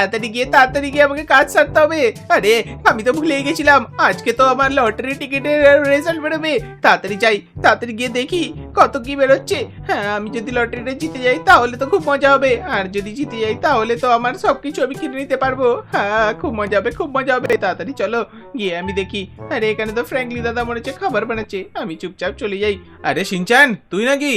তাড়াতাড়ি গিয়ে তাড়াতাড়ি গিয়ে আমাকে কাজ সারতে হবে। আরে, আমি তো ভুলেই গেছিলাম। আজকে তো আমার লটারি টিকিটের রেজাল্ট বেরোবে। তাড়াতাড়ি যাই, তাড়াতাড়ি গিয়ে দেখি কত কি বেরোচ্ছে। হ্যাঁ আমি যদি লটারিটা জিতে যাই, তাহলে তো খুব মজা হবে। আর যদি জিতে যাই, তাহলে তো আমার সব কিছু আমি কিনে নিতে পারব। হ্যাঁ খুব মজা হবে, খুব মজা হবে। তাড়াতাড়ি চলো, গিয়ে আমি দেখি। আরে, এখানে তো ফ্র্যাঙ্কলি দাদা মনে হচ্ছে খাবার বানাচ্ছে। আমি চুপচাপ চলে যাই। আরে, সিনচান, তুই নাকি?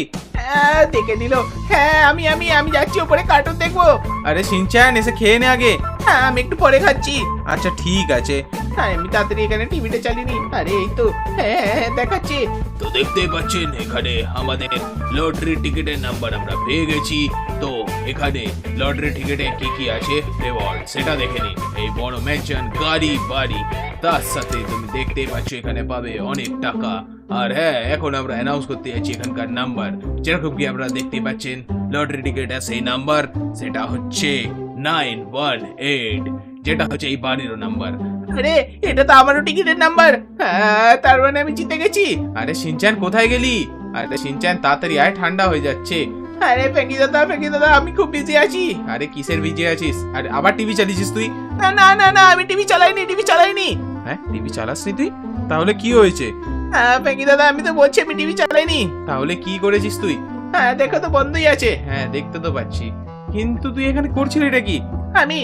দেখে নিল। হ্যাঁ আমি আমি আমি যাচ্ছি ওপরে কার্টুন দেখব। আরে সিনচান এসে খেয়ে নে আগে। হ্যাঁ আমি একটু পরে খাচ্ছি। আচ্ছা ঠিক আছে। হ্যাঁ আমি তাড়াতাড়ি এখানে টিভিটা চালিয়ে আরে এই তো। হ্যাঁ হ্যাঁ, হ্যাঁ দেখাচ্ছি। তো দেখতেই পাচ্ছেন এখানে আমাদের লটারি টিকিটের নাম্বার আমরা পেয়ে গেছি। তো এখানে লটারি টিকিটে কি কি আছে রেওয়ার্ড সেটা দেখে নিন। এই বড় ম্যানশন গাড়ি বাড়ি তার সাথে তুমি দেখতেই পাচ্ছ এখানে পাবে অনেক টাকা। আর হ্যাঁ এখন আমরা অ্যানাউন্স করতে যাচ্ছি এখানকার নাম্বার যেরকম কি আপনারা দেখতে পাচ্ছেন লটারি টিকিটের সেই নাম্বার সেটা হচ্ছে নাইন ওয়ান এইট যেটা হচ্ছে এই বাড়ির নাম্বার আরে, এটা তো আমারও টিকিটের নাম্বার হ্যাঁ তার মানে আমি জিতে গেছি। আরে, সিনচান, কোথায় গেলি? আরে, সিনচান, তাড়াতাড়ি আয়, ঠান্ডা হয়ে যাচ্ছে। আরে, ফেঁকি দাদা ফেঁকি দাদা, আমি খুব বিজি আছি। আরে, কিসের বিজি আছিস? আরে, আবার টিভি চালিয়েছিস তুই? না না না না, আমি টিভি চালাইনি টিভি চালাইনি। হ্যাঁ টিভি চালাসনি তুই? তাহলে কি হয়েছে? হ্যাঁ ফেঁকি দাদা আমি তো বলছি আমি টিভি চালাইনি। তাহলে কি করেছিস তুই? হ্যাঁ দেখো তো বন্ধই আছে। হ্যাঁ দেখতে তো পাচ্ছি। কিন্তু তুই এখানে করছিলি এটা কি? আমি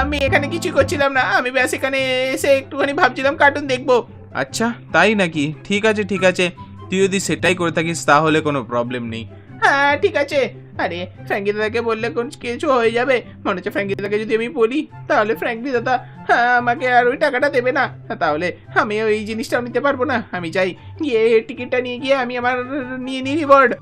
আমি এখানে কিছু করছিলাম না। আমি ব্যাস এখানে এসে একটুখানি ভাবছিলাম কার্টুন দেখব। আচ্ছা তাই নাকি? ঠিক আছে ঠিক আছে। তুই যদি সেটাই করে থাকিস তাহলে কোনো প্রবলেম নেই। হ্যাঁ ঠিক আছে। আরে ফ্র্যাঙ্কি দাদাকে বললে কোন কিছু হয়ে যাবে? মনে হচ্ছে ফ্র্যাঙ্কি দাদাকে যদি আমি বলি তাহলে ফ্র্যাঙ্কি দাদা হ্যাঁ, আমাকে আর ওই টাকাটা দেবে না। তাহলে আমি ওই জিনিসটাও নিতে পারব না। আমি চাই গিয়ে টিকিটটা নিয়ে গিয়ে আমি আমার নিয়ে নিই রিওয়ার্ড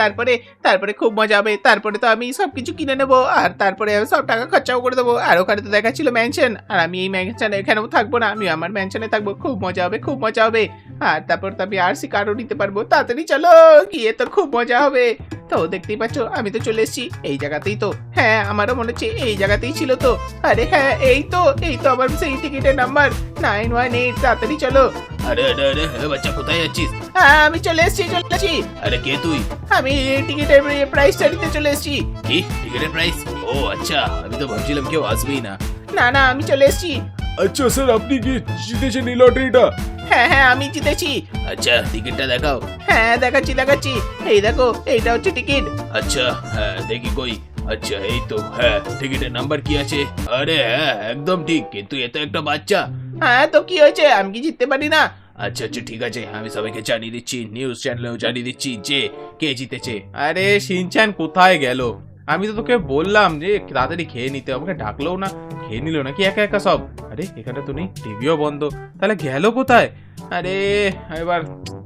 তারপরে তারপরে খুব মজা হবে। তারপরে তো আমি সব কিছু কিনে নেব। আর তারপরে সব টাকা খরচাও করে দেবো। আর ওখানে তো দেখা ছিল ম্যানশন আর আমি এই ম্যানশনে এখানেও থাকব না? আমি আমার ম্যানশনে থাকব। খুব মজা হবে, খুব মজা হবে। আর তারপর তো আমি আরসি কার্ডও নিতে পারব। তাড়াতাড়ি চলো গিয়ে তো খুব মজা হবে। তো দেখতেই পাচ্ছ আমি তো চলে এসেছি। এই জায়গাতেই তো। হ্যাঁ আমারও মনে হচ্ছে এই জায়গাতেই ছিল তো। আরে হ্যাঁ এই তো এই তো আমার সেই টিকিটের নাম্বার। নাইন ওয়ান এইট তাড়াতাড়ি চলো। আরে আরে আরে এ বাচ্চা কোথায় যাচ্ছিস? হ্যাঁ আমি চলে এসেছি চলে এসেছি। আরে কে তুই? আমি টিকিটের প্রাইসটা নিতে চলে এসেছি। কি? টিকিটের প্রাইস ও আচ্ছা আমি তো ভাবছিলাম কেউ আসবেই না। না না আমি চলে এসেছি। আচ্ছা স্যার আপনি কি জিতেছেন এই লটারিটা? হ্যাঁ হ্যাঁ আমি জিতেছি। আচ্ছা টিকিটটা দেখাও। হ্যাঁ দেখাচ্ছি দেখাচ্ছি। এই দেখো এইটা হচ্ছে টিকিট। আচ্ছা হ্যাঁ দেখি কই। আচ্ছা এই তো হ্যাঁ টিকিটের নাম্বার কি আছে? আরে হ্যাঁ একদম ঠিক কিন্তু এ তো একটা বাচ্চা। হ্যাঁ তো কি হয়েছে? আমি কি জিততে পারি না? আচ্ছা আচ্ছা ঠিক আছে আমি সবাইকে জানিয়ে দিচ্ছি নিউজ চ্যানেলেও জানিয়ে দিচ্ছি যে কে জিতেছে। আরে সিনচান কোথায় গেল? আমি তো তোকে বললাম যে তাড়াতাড়ি খেয়ে নিতে, আমাকে ডাকলেও না, খেয়ে নিল নাকি একা একা সব? আরে, এখানে তো নেই, টিভিও বন্ধ। তাহলে গেল কোথায়? আরে, এবার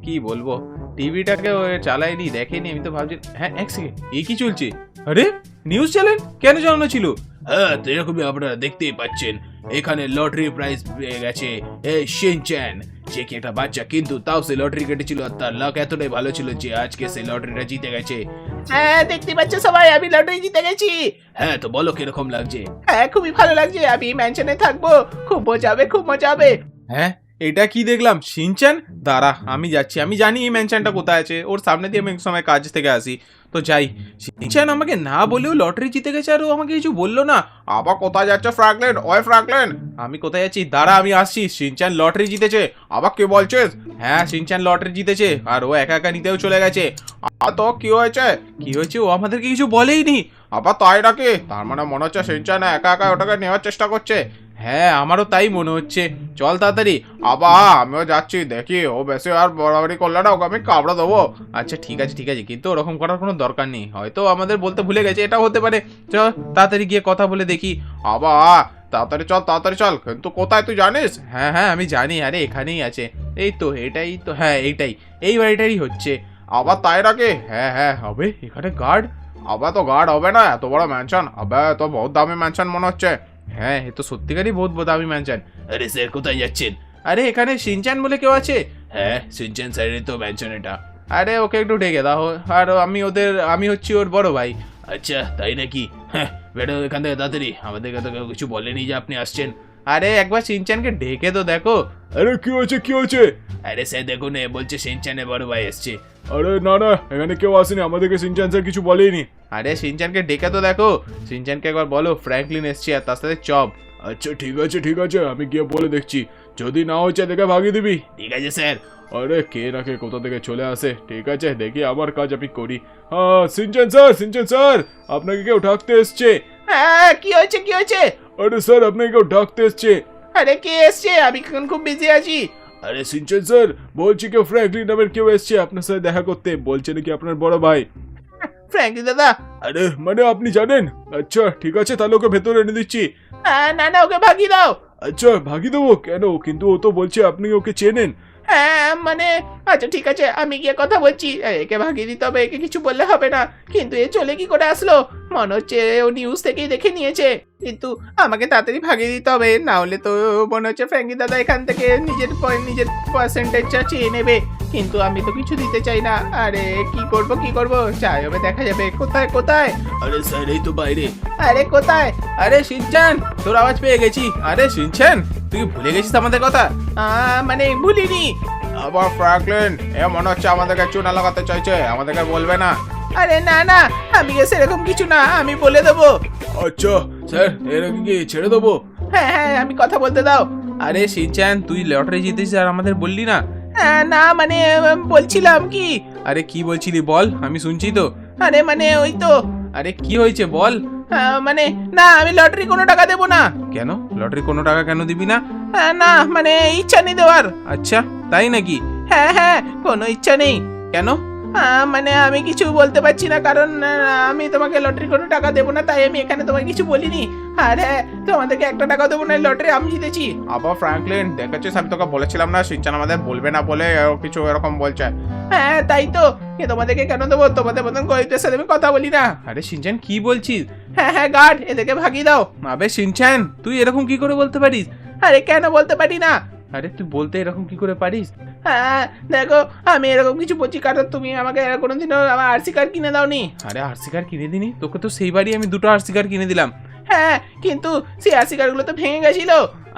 কি বলব? টিভিটাকে চালাইনি দেখেনি, আমি তো ভাবছি হ্যাঁ এক সেকেন্ড এই কি চলছে? আরে নিউজ চ্যানেল কেন চালানো ছিল? হ্যাঁ তো এরকমই আপনারা দেখতেই পাচ্ছেন। এখানে লটারি প্রাইজ পেয়ে গেছে, এই শিনচ্যান যে কি একটা বাচ্চা কিন্তু তাও সে লটারি কেটেছিল আর তার লাক এতটাই ভালো ছিল যে আজকে সে লটারিটা জিতে গেছে। হ্যাঁ দেখতে পাচ্ছ সবাই আমি লটারি জিতে গেছি। হ্যাঁ তো বলো কীরকম লাগছে? হ্যাঁ খুবই ভালো লাগছে আমি ম্যানশনে থাকব খুব মজা হবে খুব মজা হবে। হ্যাঁ? এটা কি দেখলাম? সিনচান দাঁড়া, আমি যাচ্ছি। আমি জানি এই ম্যানশনটা কোথায় আছে। ওর সামনে দিয়ে আমি সময় কাজ থেকে আসি। তো যাই। সিনচান আমাকে না বলেও লটারি জিতে গেছে আর ও আমাকে কিছু বলল না। আবার কোথায় যাচ্ছে ফ্রাঙ্কলেন? ওই ফ্রাঙ্কলেন! আমি কোথায় যাচ্ছি? দাঁড়া, আমি আসছি। সিনচান লটারি জিতেছে। আবার কে বলছিস? হ্যাঁ সিনচান লটারি জিতেছে। আর ও একা একা নিতেও চলে গেছে। আ তো কি হয়েছে? কি হয়েছে? ও আমাদেরকে কিছু বলেই নি আবার তাই নাকি? তার মানে মনে হচ্ছে সিনচান একা একা ওটাকে নেওয়ার চেষ্টা করছে। হ্যাঁ আমারও তাই মনে হচ্ছে। চল তাড়াতাড়ি। আবা, আমিও যাচ্ছি। দেখি, ও বেশি আর বড়াবড়ি করলে না, ওকে আমি কাবড়া দেবো। আচ্ছা ঠিক আছে ঠিক আছে। কিন্তু ওরকম করার কোনো দরকার নেই। হয়তো আমাদের বলতে ভুলে গেছে এটা হতে পারে। চল, তাড়াতাড়ি গিয়ে কথা বলে দেখি। আবা, তাড়াতাড়ি চল তাড়াতাড়ি চল। কিন্তু কোথায় তুই জানিস? হ্যাঁ হ্যাঁ আমি জানি। আরে, এখানেই আছে। এই তো, এটাই তো হ্যাঁ এইটাই। এই বাড়িটারই হচ্ছে। আবার তাই রাখে হ্যাঁ হ্যাঁ হবে। এখানে গার্ড আবার তো গার্ড হবে না, এত বড় ম্যানশন আবার তো বহুত দামি ম্যানশন মনে হচ্ছে। হ্যাঁ এ তো সত্যিকারই বহুত বোদামি ম্যানচান আরে স্যার কোথায় যাচ্ছেন? আরে, এখানে সিনচান বলে কেউ আছে? হ্যাঁ সিনচান স্যারের তো ম্যানচান এটা। আরে, ওকে একটু ডেকে দাও। আর আমি ওদের, আমি হচ্ছি ওর বড় ভাই। আচ্ছা তাই নাকি? হ্যাঁ বেরো এখান থেকে তাড়াতাড়ি। আমাদেরকে তো কেউ কিছু বলেনি যে আপনি আসছেন। আরে একবার সিনচানকে ডেকে তো দেখো। আরে কি হয়েছে কি হয়েছে? আরে স্যার দেখুন এ বলছে সিনচানের বড় ভাই এসছে। আরে না না এখানে কেউ আসেনি আমাদেরকে সিনচান স্যার কিছু বলেনি আরে সিনচানকে ডেকে তো দেখো। সিনচানকে একবার বলো ফ্র্যাঙ্কলিন এসছে আর তার সাথে চপ। আচ্ছা ঠিক আছে ঠিক আছে আমি গিয়ে বলে দেখছি। যদি না হচ্ছে দেখে ভাগিয়ে দিবি। ঠিক আছে স্যার। আরে কে না কে কোথা থেকে চলে আসে? ঠিক আছে দেখি আমার কাজ আমি করি। হ্যাঁ সিনচান স্যার সিনচান স্যার আপনাকে কেউ ডাকতে এসছে। হ্যাঁ কি হয়েছে কি হয়েছে? আরে স্যার আপনাকে কেউ ডাকতে এসছে। আরে কে এসছে? আমি এখন খুব বিজি আছি। আরে সিনচান স্যার বলছি কেউ ফ্র্যাঙ্কলিন নামের কেউ এসছে আপনার সাথে দেখা করতে। বলছে নাকি আপনার বড় ভাই। ফ্র্যাঙ্কলিন দাদা। আরে মানে আপনি জানেন? আচ্ছা ঠিক আছে তাহলে ওকে ভেতরে এনে দিচ্ছি। হ্যাঁ, না না ওকে ভাগিয়ে দাও। আচ্ছা ভাগিয়ে দেবো? কেন? কিন্তু ও তো বলছে আপনি ওকে চেনেন। হ্যাঁ মানে আচ্ছা ঠিক আছে আমি গিয়ে কথা বলছি। একে ভাগিয়ে দিতে হবে একে কিছু বললে হবে না। কিন্তু এ চলে কি করে আসলো? মনে হচ্ছে ও নিউজ থেকেই দেখে নিয়েছে। কিন্তু আমাকে তাড়াতাড়ি ভাগিয়ে দিতে হবে না হলে তো মনে হচ্ছে ফ্র্যাঙ্কি দাদা এখান থেকে নিজের নিজের পার্সেন্টেজটা চেয়ে নেবে। কিন্তু আমি তো কিছু দিতে চাই না। আরে কি করব কি করব? যাই হবে দেখা যাবে। কোথায় কোথায়? আরে স্যার এই তো বাইরে। আরে কোথায়? আরে সিনচান তোর আওয়াজ পেয়ে গেছি। আরে সিনচান তুই ভুলে গেছিস আমাদের কথা? মানে ভুলিনি। আবার ফ্র্যাঙ্কলিন এ মনে হচ্ছে আমাদেরকে চুনা লাগাতে চাইছে। আমাদেরকে বলবে না। আরে না না আমি সেরকম কিছু না আমি বলে দেবো। আচ্ছা স্যার এরকম কি ছেড়ে দেবো? হ্যাঁ হ্যাঁ আমি কথা বলতে দাও। আরে সিনচান তুই লটারি জিতেছিস আর আমাদের বললি না? হ্যাঁ, না মানে বলছিলাম কি? আরে কি বলছিলি বল আমি শুনছি তো। আরে মানে ওই তো। আরে কি হয়েছে বল? আহ, মানে না আমি লটারি কোনো টাকা দেবো না। কেন? লটারি কোনো টাকা কেন দিবি না? আহ, না মানে ইচ্ছা নেই দেওয়ার। আচ্ছা তাই নাকি? হ্যাঁ হ্যাঁ কোনো ইচ্ছা নেই। কেন? মানে আমি কিছু বলতে পারছি না কারণ আমি তোমাকে লটারি কোনো টাকা দেবো না তাই আমি এখানে তোমাকে কিছু বলিনি। আর তোমাদেরকে একটা টাকা দেবো না লটারি আমি জিতেছি। আবার ফ্র্যাঙ্কলিন দেখেছিস আমি তোকে বলেছিলাম না সিনচান আমাদের বলবে না বলে কিছু এরকম বলছে। হ্যাঁ তাই তো। তোমাদেরকে কেন দেবো? তোমাদের মতন গরিবদের সাথে আমি কথা বলি না। আরে সিনচান কি বলছিস? হ্যাঁ হ্যাঁ গার্ড এদেরকে ভাগিয়ে দাও। আবে সিনচান তুই এরকম কি করে বলতে পারিস? আরে কেন বলতে পারি না? আরে তুই বলতে এরকম কি করে পারিস? হ্যাঁ দেখো আমি এরকম কিছু বলছি কারণ তুমি আমাকে কোনোদিনও আমার আরসি কার্ড কিনে দাওনি। আরে আরসি কার্ড কিনে দিনি? তোকে তো সেইবারই আমি দুটো আরসি কার্ড কিনে দিলাম। হ্যাঁ কিন্তু সেই আরসি কার্ডগুলো তো ভেঙে গেছিল।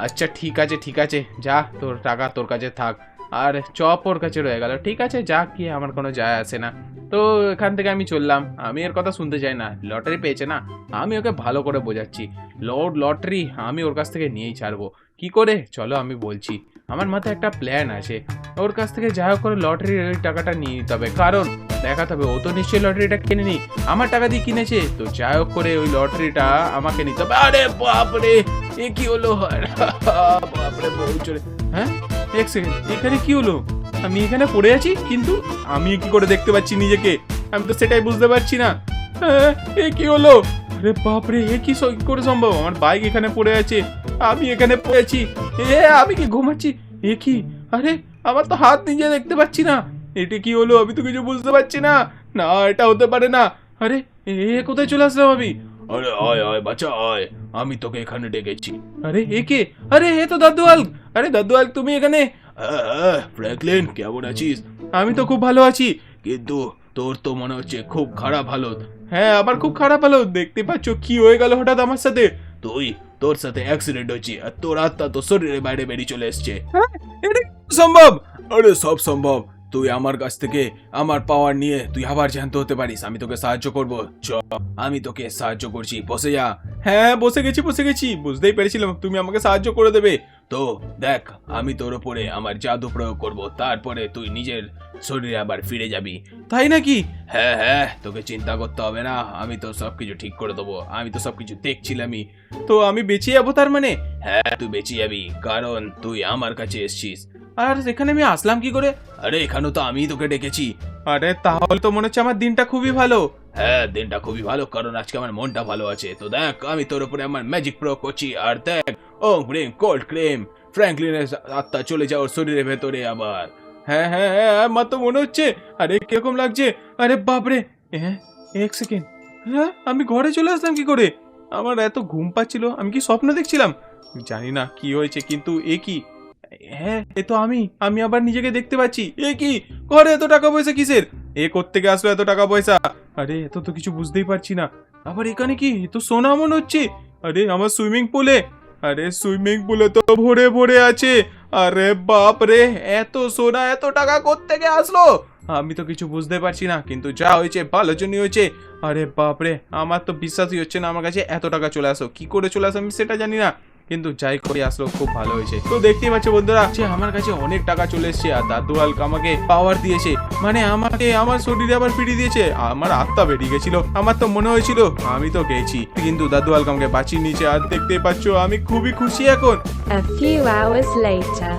আচ্ছা ঠিক আছে ঠিক আছে। যা তোর টাকা তোর কাছে থাক। আর চপ ওর কাছে রয়ে গেল। ঠিক আছে, যা কি আমার কোনো যায় আসে না। তো এখান থেকে আমি চললাম। আমি এর কথা শুনতে চাই না। লটারি পেয়েছে না? আমি ওকে ভালো করে বোঝাচ্ছি। লর্ড লটারি, আমি ওর কাছ থেকে নিয়েই ছাড়বো। কি করে? চলো আমি বলছি। আমার মাথায় একটা প্ল্যান আছে। ওর কাছ থেকে যা হোক করে লটারির ওই টাকাটা নিয়ে নিতে হবে। কারণ, দেখাতে হবে, ও তো নিশ্চয়ই লটারিটা কিনে নি আমার টাকা দিয়ে কিনেছে। তো যাই হোক করে ওই লটারিটা আমাকে নিতে হবে। আরে বাপরে! এ কি হলো? বাপরে, বউ চলে হ্যাঁ? এক সেকেন্ড এখানে কি হলো? আমি এখানে পড়ে আছি কিন্তু আমি কি করে দেখতে পাচ্ছি নিজেকে? আমি তো সেটাই বুঝতে পারছি না। হ্যাঁ, এ কি হলো? আরে বাপরে এ কি করে সম্ভব? আমার বাইক এখানে পড়ে আছে আমি এখানে পড়ে আছি। এ আমি কি ঘুমাচ্ছি? এ কি? আরে আমার তো হাত নিজে দেখতে পাচ্ছি না। এটা কি হলো? আমি তো কিছু বুঝতে পারছি না। না এটা হতে পারে না। আরে এ কোথায় চলে আসলাম আমি? আরে আয় আয় বাচ্চা আয়। আমি তোকে এখানে ডেকেছি। আরে এ কে? আরে এ তো দাদু আলক। আরে দাদু আলক তুমি এখানে? হ্যাঁ হ্যাঁ ফ্র্যাঙ্কলিন কেমন আছিস? আমি তো খুব ভালো আছি। কিন্তু তোর তো মনে হচ্ছে খুব খারাপ হালত। হ্যাঁ আমার খুব খারাপ হলো দেখতে পাচ্ছ কি হয়ে গেল হঠাৎ আমার সাথে। তুই তোর সাথে অ্যাক্সিডেন্ট হয়েছে আর তোর আত্মা তো শরীরের বাইরে বেরিয়ে চলে এসছে। এটা সম্ভব। আরে সব সম্ভব। তুই আমার কাছ থেকে আমার পাওয়ার নিয়ে তুই আবার জ্যান্ত হতে পারিস। আমি তোকে সাহায্য করব। চ, আমি তোকে সাহায্য করছি। বসে যা। হ্যাঁ বসে গেছি বসে গেছি। বুঝতেই পেরেছিলাম, তুমি আমাকে সাহায্য করে দেবে। তো দেখ আমি তোর উপরে আমার জাদু প্রয়োগ করব তারপরে তুই নিজের শরীরে আবার ফিরে যাবি। তাই নাকি? হ্যাঁ হ্যাঁ তোকে চিন্তা করতে হবে না আমি তো সবকিছু ঠিক করে দেবো আমি তো সবকিছু দেখছিলামই তো আমি বেঁচে যাব তার মানে? হ্যাঁ তুই বেঁচে যাবি কারণ তুই আমার কাছে এসছিস। আর এখানে আমি আসলাম কি করে? আরে এখানেও তো আমিই তোকে ডেকেছি আরে তাহলে তো মনে হচ্ছে আমার দিনটা খুবই ভালো। হ্যাঁ দিনটা খুবই ভালো, কারণ আজকে আমার মনটা ভালো আছে। তো দেখ, আমি তোর উপরে আমার ম্যাজিক প্রয়োগ করছি, আর দেখ ও রিং কোল্ড ক্রিম ফ্র্যাঙ্কলিনের আত্মা চলে যাওয়ার শরীরের ভেতরে আবার। হ্যাঁ হ্যাঁ হ্যাঁ আমার তো মনে হচ্ছে, আরে কীরকম লাগছে? আরে বাপরে হ্যাঁ এক সেকেন্ড। হ্যাঁ আমি ঘরে চলে আসলাম কি করে? আমার এত ঘুম পাচ্ছিল, আমি কি স্বপ্ন দেখছিলাম? জানি না কি হয়েছে, কিন্তু এ কি? হ্যাঁ এ তো আমি আমি আবার নিজেকে দেখতে পাচ্ছি। এ কি? ঘরে এত টাকা পয়সা কিসের? এ আসলো এত টাকা পয়সা? আরে, এত তো কিছু বুঝতেই পারছি না। আবার এখানে কি? তো সোনা হচ্ছে। আরে, আমার সুইমিং পুলে। আরে, সুইমিং পুলে তো ভরে ভরে আছে। আরে বাপ রে, এত সোনা, এত টাকা কোত্থেকে আসলো? আমি তো কিছু বুঝতে পারছি না, কিন্তু যা হয়েছে, ভালো জন্যই হয়েছে। আরে বাপ রে, আমার তো বিশ্বাসই হচ্ছে না, আমার কাছে এত টাকা চলে আসো। কি করে চলে আসো আমি সেটা জানি না। কিন্তু যাই করে আসলো খুব ভালো হয়েছে। তো দেখতেই পাচ্ছ বন্ধুরা যে আমার কাছে অনেক টাকা চলে এসেছে আর দাদু হালকা আমাকে পাওয়ার দিয়েছে। মানে আমাকে আমার শরীরে আবার ফিরিয়ে দিয়েছে। আমার আত্মা বেরিয়ে গেছিল। আমার তো মনে হয়েছিল আমি তো গেছি। কিন্তু দাদু হালকা আমাকে বাঁচিয়ে নিয়েছে আর দেখতেই পাচ্ছ আমি খুবই খুশি এখন। A few hours later.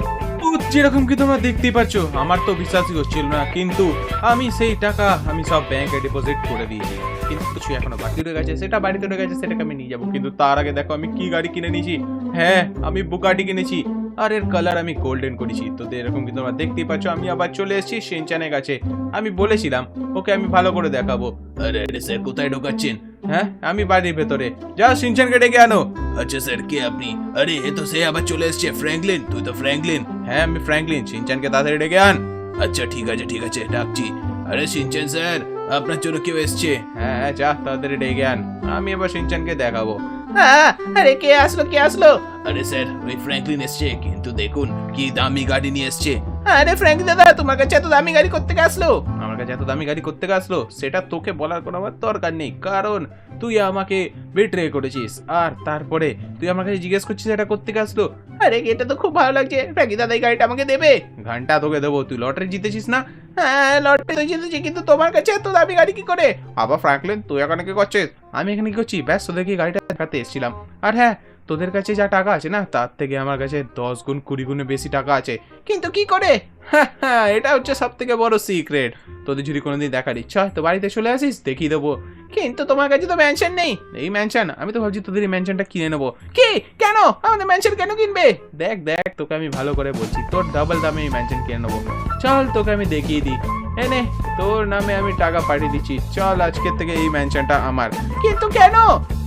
যেরকম কি তোমরা দেখতেই পাচ্ছ আমার তো বিশ্বাসই হচ্ছিল না। কিন্তু আমি সেই টাকা আমি সব ব্যাংকে ডিপোজিট করে দিয়েছি। কিন্তু কিছু এখনও বাকি রয়ে গেছে। সেটা বাড়িতে রয়ে গেছে সেটাকে আমি নিয়ে যাব। কিন্তু তার আগে দেখো আমি কি গাড়ি কিনে নিয়েছি। হ্যাঁ আমি বুকাটি কিনেছি। আর এর কালার আমি গোল্ডেন করেছি। তো এরকম কি তোমরা দেখতেই পাচ্ছ? আমি আবার চলে এসেছি সেনচানের কাছে। আমি বলেছিলাম ওকে আমি ভালো করে দেখাবো। আরে আরে স্যার কোথায় ঢোকাচ্ছেন? হ্যাঁ আমি বাড়ির ভেতরে। যা সিনচানকে ডেকে আনো। আচ্ছা স্যার কে আপনি? আরে এ তো সে আবার চলে এসছে ফ্র্যাঙ্কলিন তুই তো ফ্র্যাঙ্কলিন হ্যাঁ আমি ফ্র্যাঙ্কলিন সিনচানকে তাড়াতাড়ি ডেকে আন। আচ্ছা ঠিক আছে ঠিক আছে ডাকছি। আরে সিনচেন স্যার আপনার জন্য কেউ এসছে? হ্যাঁ যা তাড়াতাড়ি ডেকে আন। আমি এবার সিনচানকে দেখাবো। আরে কে আসলো কে আসলো? আরে স্যার ওই ফ্র্যাঙ্কলিন এসছে কিন্তু দেখুন কি দামি গাড়ি নিয়ে এসছে। আরে ফ্র্যাঙ্ক দাদা তোমার কাছে এত দামি গাড়ি করতে আসলো? আমার কাছে এত দামি গাড়ি করতে আসলো সেটা তোকে বলার কোনো আমার দরকার নেই কারণ তুই আমাকে বেট্রে করেছিস আর তারপরে তুই আমার কাছে জিজ্ঞেস করছিস এটা করতে আসলো। আরে এটা তো খুব ভালো লাগছে। ফ্র্যাঙ্কি দাদা এই গাড়িটা আমাকে দেবে। ঘণ্টা তোকে দেবো তুই লটারি জিতেছিস না? হ্যাঁ লটারি তুই জিতেছি কিন্তু তোমার কাছে এত দামি গাড়ি কি করে? আবার ফ্র্যাঙ্কলিন, তুই এখানে কি করছিস? আমি এখানে কি করছি? ব্যাস দেখি গাড়িটা দেখাতে এসেছিলাম। আর হ্যাঁ তোদের কাছে যা টাকা আছে না, তার থেকে আমার কাছে দশ গুণ কুড়ি গুণে বেশি টাকা আছে। কিন্তু কি করে? হ্যাঁ হ্যাঁ এটা হচ্ছে সব থেকে বড় সিক্রেট তোদের যদি কোনোদিন দেখার ইচ্ছা হয়, তো বাড়িতে চলে আসিস, দেখিয়ে দেবো। কিন্তু তোমার কাছে তো ম্যানশন নেই। এই ম্যানশন আমি তো ভাবছি তোদের এই ম্যানশনটা কিনে নেব। কি? কেন? আমাদের ম্যানশন কেন কিনবে? দেখ দেখ, তোকে আমি ভালো করে বলছি। তোর ডাবল দামে এই ম্যানশন কিনে নেব। চল, তোকে আমি দেখিয়ে দিই। এনে তোর নামে আমি টাকা পাঠিয়ে দিচ্ছি। চল আজকের থেকে এই ম্যানশনটা আমার। কিন্তু কেন?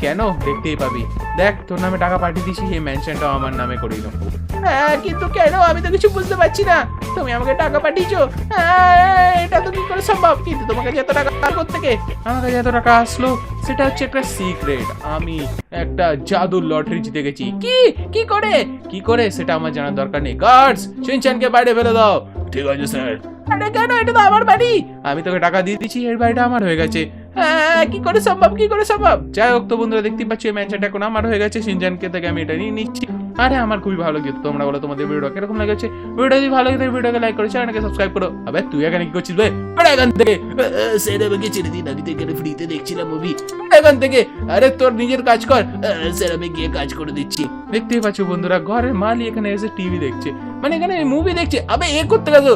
কেন? দেখতেই পাবি। দেখ তোর নামে টাকা পাঠিয়ে দিচ্ছি এই ম্যানশনটাও আমার নামে করিয়ে দেবো। হ্যাঁ কিন্তু কেন? আমি তো কিছু বুঝতে পারছি না। তুমি আমাকে টাকা পাঠিয়েছো। হ্যাঁ, এটা তো কি করে সম্ভব? কিন্তু তোমার কাছে এত টাকা আর থেকে আমার কাছে এত টাকা আসলো সেটা হচ্ছে একটা সিক্রেট আমি একটা জাদুর লটারি জিতে গেছি। কি? কি করে? কি করে? সেটা আমার জানার দরকার নেই। গার্ডস সিনচানকে বাইরে ফেলে দাও। ঠিক আছে স্যার। আরে কেন এটা তো আমার বাড়ি। আমি তোকে টাকা দিয়ে দিচ্ছি এর বাড়িটা আমার হয়ে গেছে। হ্যাঁ কি করে সম্ভব কি করে সম্ভব? যাই হোক তো বন্ধুরা দেখতে পাচ্ছি এই এখন আমার হয়ে গেছে সিনজানকে থেকে আমি এটা নিয়ে নিচ্ছি। আরে আমার খুবই ভালো লাগে তোমরা বলো তোমাদের ভিডিও কীরকম লাগছে? ভিডিও যদি ভালো লাগে ভিডিওকে লাইক করো চ্যানেলকে সাবস্ক্রাইব করো। আবে তুই এখানে কি করছিস বে? বেড়া এখান থেকে স্যার আমাকে ছেড়ে দিন? আমি তো এখানে ফ্রিতে দেখছিলাম মুভি এখান থেকে আরে তোর নিজের কাজ কর। স্যার আমি গিয়ে কাজ করে দিচ্ছি। দেখতেই পাচ্ছ বন্ধুরা ঘরের মালি এখানে এসে টিভি দেখছে। মানে এখানে মুভি দেখছে। আবে, এ করতে গেছো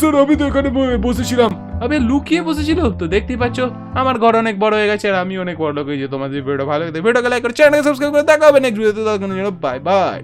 স্যার আমি তো এখানে বসেছিলাম। আবে, লুকিয়ে বসেছিল? তো দেখতেই পাচ্ছ, আমার ঘর অনেক বড় হয়ে গেছে আর আমি অনেক বড় লোক হয়েছি। তোমাদের ভিডিও ভালো লাগে ভিডিওকে লাইক করে চ্যানেলকে সাবস্ক্রাইব করে, দেখা হবে নেক্সট ভিডিওতে বাই বাই